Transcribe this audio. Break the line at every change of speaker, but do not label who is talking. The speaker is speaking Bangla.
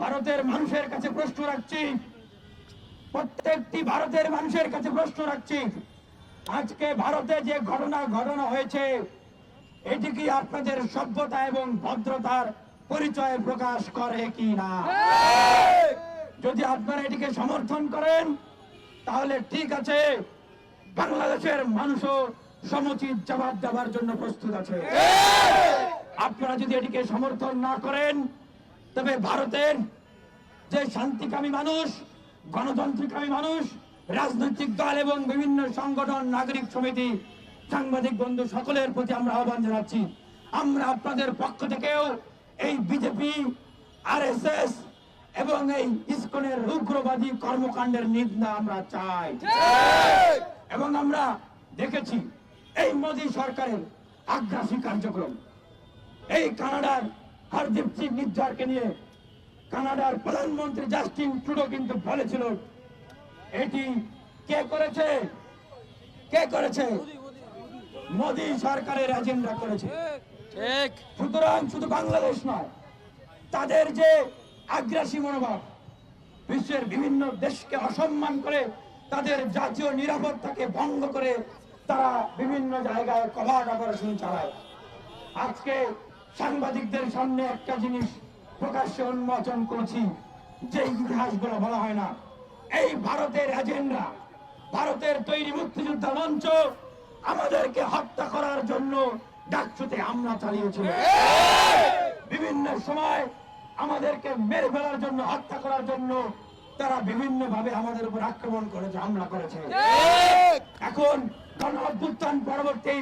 ভারতের মানুষের কাছে প্রশ্ন রাখছি। প্রত্যেকটি ভারতের মানুষের কাছে প্রশ্ন রাখছি। আজকে ভারতে যে ঘটনা ঘটনা হয়েছে, এটি কি আপনাদের সভ্যতা এবং ভদ্রতার পরিচয় প্রকাশ করে কি না? যদি আপনারা এটিকে সমর্থন করেন, তাহলে ঠিক আছে, বাংলাদেশের মানুষও সমুচিত জবাব দেওয়ার জন্য প্রস্তুত আছে। আপনারা যদি এটিকে সমর্থন না করেন তবে ভারতের যে শান্তিকামী মানুষ গণতন্ত্রকামী মানুষ, রাজনৈতিক দল এবং বিভিন্ন সংগঠন, নাগরিক সমিতি, সাংবাদিক বন্ধু সকলের প্রতি আমরা আহ্বান জানাচ্ছি। আমরা আপনাদের পক্ষ থেকেও এই বিজেপি, আরএসএস এবং এই ইসকনের উগ্রবাদী কর্মকাণ্ডের নিন্দা আমরা চাই। এবং আমরা দেখেছি এই মোদী সরকারের আগ্রাসী কার্যক্রম। এই কানাডার হরদীপ সিং নির্ঝরকে নিয়ে কানাডার প্রধানমন্ত্রী জাস্টিন ট্রুডো কিন্তু বলেছিল এটি কে করেছে? কে করেছে? মোদী সরকারের এজেন্ডা করেছে।
ঠিক।
সুতরাং শুধু বাংলাদেশ নয় তাদের যে আগ্রাসী মনোভাব বিশ্বের বিভিন্ন দেশকে অসম্মান করে তাদের জাতীয় নিরাপত্তাকে ভঙ্গ করে তারা বিভিন্ন জায়গায় কভার অপারেশন চালায়। আজকে সাংবাদিকদের সামনে একটা জিনিস প্রকাশ্যে উন্মোচন করেছি যে ইতিহাসগুলো বলা হয় না। এই ভারতের এজেন্ডা ভারতের তৈরি মুক্তিযোদ্ধা মঞ্চ আমাদেরকে হত্যা করার জন্য ডাকসুতে হামলা চালিয়েছিল। বিভিন্ন সময় আমাদেরকে মেরে ফেলার জন্য হত্যা করার জন্য তারা বিভিন্ন ভাবে আমাদের উপর আক্রমণ করেছে হামলা করেছে। এখন গণ অভ্যুত্থান পরবর্তী